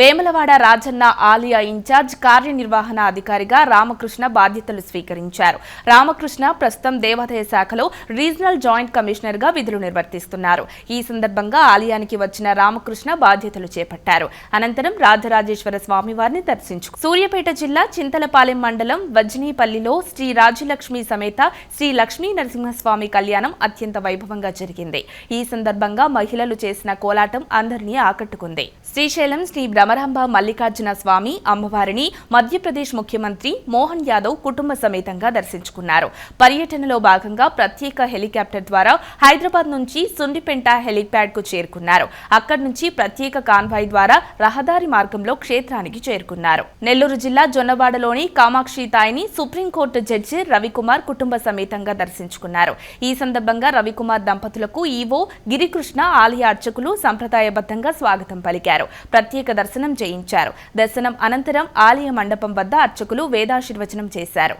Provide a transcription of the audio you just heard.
వేములవాడ రాజన్న ఆలయ ఇన్ఛార్జ్ కార్యనిర్వహణ అధికారిగా రామకృష్ణ బాధ్యతలు స్వీకరించారు. రామకృష్ణ ప్రస్తుతం దేవాదాయ శాఖలో రీజనల్ జాయింట్ కమిషనర్గా విధులు నిర్వర్తిస్తున్నారు. ఈ సందర్భంగా ఆలయానికి వచ్చిన రామకృష్ణ బాధ్యతలు చేపట్టారు. అనంతరం రాజరాజేశ్వర స్వామివారిని దర్శించు సూర్యాపేట జిల్లా చింతలపాలెం మండలం వజ్నీపల్లిలో శ్రీ రాజలక్ష్మి సమేత శ్రీ లక్ష్మీ నరసింహస్వామి కళ్యాణం అత్యంత వైభవంగా జరిగింది. ఈ సందర్భంగా మహిళలు చేసిన కోలాటం అందరినీ ఆకట్టుకుంది. శ్రీశైలం శ్రీ భ్రమరాంబ మల్లికార్జున స్వామి అమ్మవారిని మధ్యప్రదేశ్ ముఖ్యమంత్రి మోహన్ యాదవ్ కుటుంబ సమేతంగా దర్శించుకున్నారు. పర్యటనలో భాగంగా ప్రత్యేక హెలికాప్టర్ ద్వారా హైదరాబాద్ నుంచి సుండిపెంట హెలిప్యాడ్కు చేరుకున్నారు. అక్కడి నుంచి ప్రత్యేక కాన్వాయ్ ద్వారా రహదారి మార్గంలో క్షేత్రానికి చేరుకున్నారు. నెల్లూరు జిల్లా జొన్నవాడలోని కామాక్షి తాయిని సుప్రీంకోర్టు జడ్జి రవికుమార్ కుటుంబ సమేతంగా దర్శించుకున్నారు. ఈ సందర్భంగా రవికుమార్ దంపతులకు ఈవో గిరికృష్ణ ఆలయ అర్చకులు సంప్రదాయబద్ధంగా స్వాగతం పలికారు. ప్రత్యేక దర్శనం దర్శనం చేయించారు. దర్శనం అనంతరం ఆలయ మండపం వద్ద అర్చకులు వేదాశీర్వచనం చేశారు.